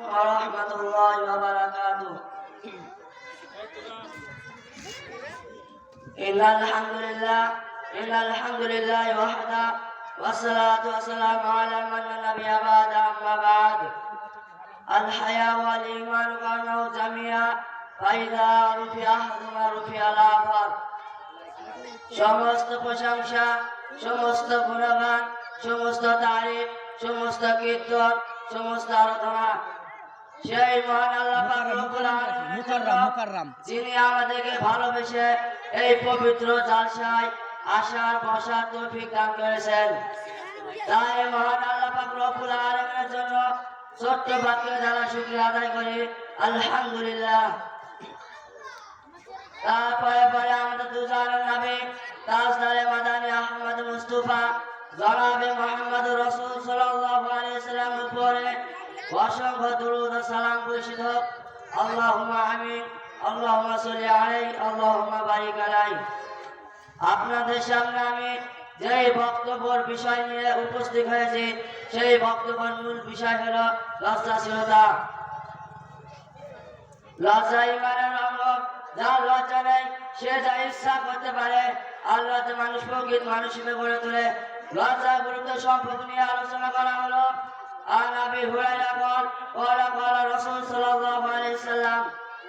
ورحمة الله وبركاته إن الحمد لله إن الحمد لله وحده والصلاة والسلام على من لا نبي بعد أما بعد الحياة والإيمان كانوا جميعا فإذا رفع أحدهما رفع الآخر সমস্ত প্রশংসা সমস্ত গুণগান সমস্ত তারিফ সমস্ত কীর্তন সমস্ত আরাধনা সেই মহান আল্লাহ মুকাররাম মুকাররাম যিনি আমাদেরকে ভালোবেসে এই পবিত্র জালসায় আসার বসার তৌফিক দান করেছেন। তাই মহান আল্লাহ পাক রব্বুল আলামিনের জন্য ছোট্ট বাক্যে দ্বারা শুকরিয়া আদায় করি। আলহামদুলিল্লাহ। তারপরে পরে আমাদের দুজনের নবী তাজদারে মাদানী আহমদ মুস্তাফা জনাবে মোহাম্মদ রসুল অসংখ্য দরুদ সালাম বর্ষিত হোক আল্লাহুম্মা আমিন, আল্লাহুম্মা সাল্লি আলাইহি, আল্লাহুম্মা বারিক আলাইহি। আপনাদের সামনে আমি যেই বক্তব্যের বিষয় নিয়ে উপস্থিত হয়েছি, সেই বক্তব্যের মূল বিষয় হলো লজ্জাশীলতা। লজ্জা ইমানের অঙ্গ, যার লজ্জা নেই, সে যা ইচ্ছা করতে পারে, আল্লাহ মানুষ প্রকৃত মানুষ হিসেবে গড়ে তোলে। লজ্জা গুরুত্ব সম্পর্ক নিয়ে আলোচনা করা হলো। عن ابي هريره قال قال قال رسول صلى الله عليه وسلم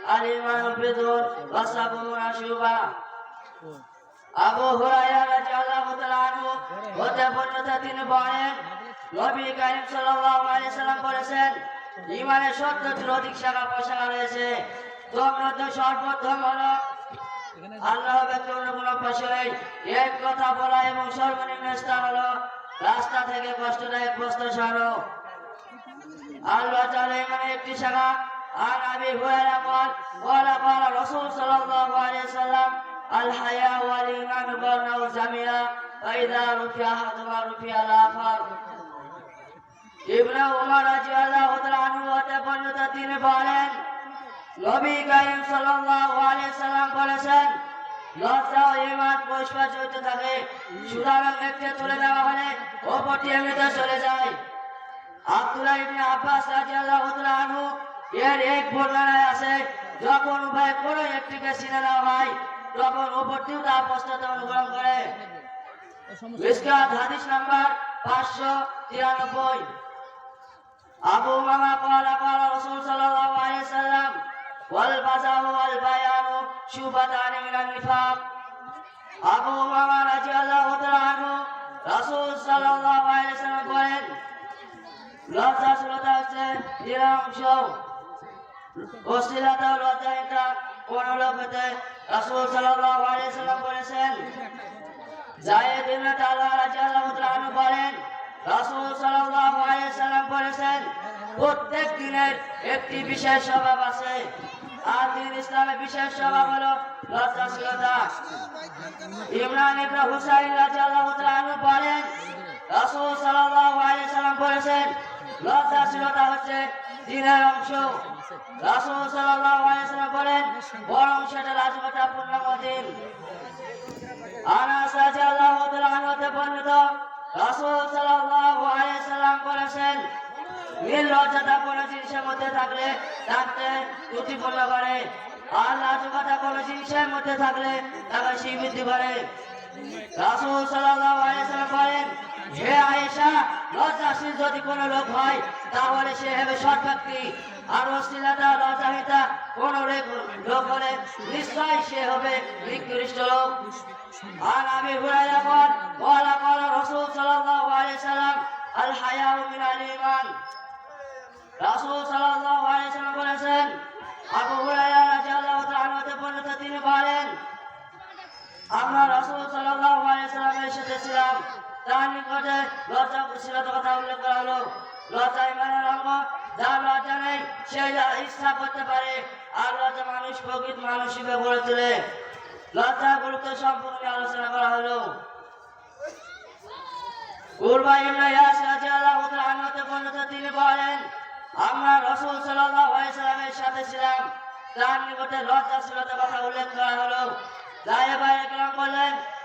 الايمان بدون وسبعون شعبه আবু হুরায়রা রাদিয়াল্লাহু তাআলা আনহু হতে বর্ণিত তিনি বলেন নবী করিম সাল্লাল্লাহু আলাইহি সাল্লাম বলেছেন ঈমানের সত্তরটির অধিক শাখা প্রশাখা রয়েছে তোর মধ্যে সর্বপ্রথম হলো আল্লাহ ব্যক্তি অন্য কোনো পাশে নেই এক কথা বলা এবং সর্বনিম্ন স্থান হলো রাস্তা থেকে কষ্টদায়ক বস্ত্র সরানো আল্লাহ তাআলা মানে একটি শাখা আর আমি হুরায়রা قال قال قال رسول صلى الله عليه وسلم الحياء والإيمان بنوا جميعا فإذا رفع أحدهما رفع الآخر ইবনে উমর রাদিয়াল্লাহু তাআলা আনহু হতে বর্ণিত তিনি বলেন নবী করিম সাল্লাল্লাহু আলাইহি সাল্লাম বলেছেন লজ্জা ও ঈমান পুষ্পা চলতে থাকে সুতরাং একটি তুলে দেওয়া হলে অপরটি এমনিতে চলে যায় আবু মামা কলা কলা রসুল সাল্লাল্লাহু আলাইহি সাল্লাম, ওয়াল বাজাউ ওয়াল বায়ানু শুবাতানি আবু মামা রাদিয়াল্লাহু তাআলা আনহু রাসূল সাল্লাল্লাহু আলাইহি বলেন লজ্জাশীলতা হচ্ছে নিরংশ। অশ্লীলতা লোক হতে রাসূল সাল্লাল্লাহু আলাইহি বলেছেন ইবনে তালহা রাদিয়াল্লাহু তাআলা বলেন, রাসূল সাল্লাল্লাহু আলাইহি বলেছেন, প্রত্যেক দিনের একটি বিশেষ স্বভাব আছে। আর দিন ইসলামের বিশেষ স্বভাব হলো লজ্জাশীলতা ইমরান ইবনে হুসাইন রাদিয়াল্লাহু তাআলা লজ্জাশীলতা হচ্ছে দিনের অংশ। রাসূল সাল্লাল্লাহু আলাইহি সাল্লাম বলেন, বরং সেটা রাজমাতা পূর্ণাঙ্গ দিন আনাস রাদিয়াল্লাহু তাআলা আনহু বর্ণিত রাসূল সাল্লাল্লাহু আলাইহি সাল্লাম বলেছেন নির্লজ্জতা কোনো জিনিসের মধ্যে থাকলে তাকে ত্রুটিপূর্ণ করে, আর লাজুকতা কোনো জিনিসের মধ্যে থাকলে তাকে স্বীকৃতি করে। রাসূল সাল্লাল্লাহু আলাইহি সাল্লাম বলেন হে আয়েশা লজ্জাশীল যদি কোনো লোক হয়, তাহলে সে হবে সৎ ব্যক্তি। আর অশ্লীলতা লজ্জাহিতা কোন লোক হলে নিশ্চয় সে হবে নিকৃষ্ট লোক। আর আমি হুরাইরা বল, বলা বলা রসুল সাল্লাল্লাহু আলাইহি সাল্লাম আল হায়াউ মিনাল ঈমান। রাসূল সাল্লাল্লাহু আলাইহি সাল্লাম বলেছেন, আবু হুরায়রা রাদিয়াল্লাহু তাআলা আনহু বর্ণিত, তিনি বলেন, আমরা রাসূল সাল্লাল্লাহু আলাইহি সাল্লামের সাথে ছিলাম। তার নিকটে লজ্জা কুশীলতার কথা উল্লেখ করা হলো। লজ্জা ইমানের অঙ্গ যার লজ্জা নেই, সে ইচ্ছা করতে পারে। আর লজ্জা মানুষ প্রকৃত মানুষ হিসেবে গড়ে তোলে। লজ্জা গুরুত্ব সম্পর্কে আলোচনা করা হলো। তিনি বলেন, আমরা রাসূল সাল্লামের সাথে ছিলাম। তার নিকটে লজ্জাশীলতার কথা উল্লেখ করা হলো। বায়ে কেরাম বললেন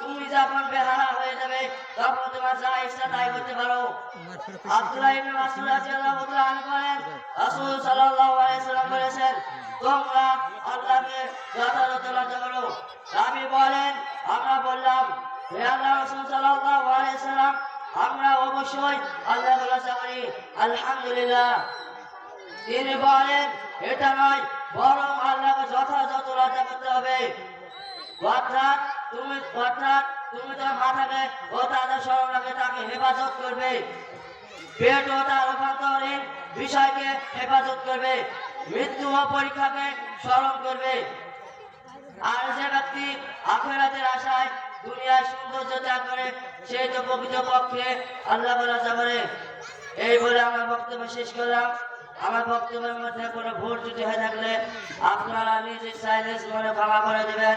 তুমি যখন বেহারা হয়ে যাবে তখন তোমার যা ইচ্ছা তাই করতে পারো। আব্দুল্লাহ ইবনে মাসউদ রাদিয়াল্লাহু তাআলা বলেন, রাসূল সাল্লাল্লাহু আলাইহি সাল্লাম বলেছেন, তোমরা আল্লাহকে যথাযথ লজ্জা করো। আমি বলেন, আমরা বললাম, হে আল্লাহ রাসূল সাল্লাল্লাহু আলাইহি সাল্লাম, আমরা অবশ্যই আল্লাহকে লজ্জা করি আলহামদুলিল্লাহ। তিনি বলেন, এটা নয়, বরং আল্লাহকে যথাযথ লজ্জা করতে হবে। অর্থাৎ তুমি অর্থাৎ তুমি তার মাথাকে ও তাদের স্মরণকে তাকে হেফাজত করবে। পেট ও তার অভ্যন্তরীণ বিষয়কে হেফাজত করবে। মৃত্যু ও পরীক্ষাকে স্মরণ করবে। আর যে ব্যক্তি আখেরাতের আশায় দুনিয়ার সৌন্দর্য ত্যাগ করে সেই তো প্রকৃত পক্ষে আল্লাহ বলা যাবে এই বলে আমার বক্তব্য শেষ করলাম। আমার বক্তব্যের মধ্যে কোনো ভুল ত্রুটি হয়ে থাকলে আপনারা নিজে সাইলেন্স মনে ক্ষমা করে দেবেন।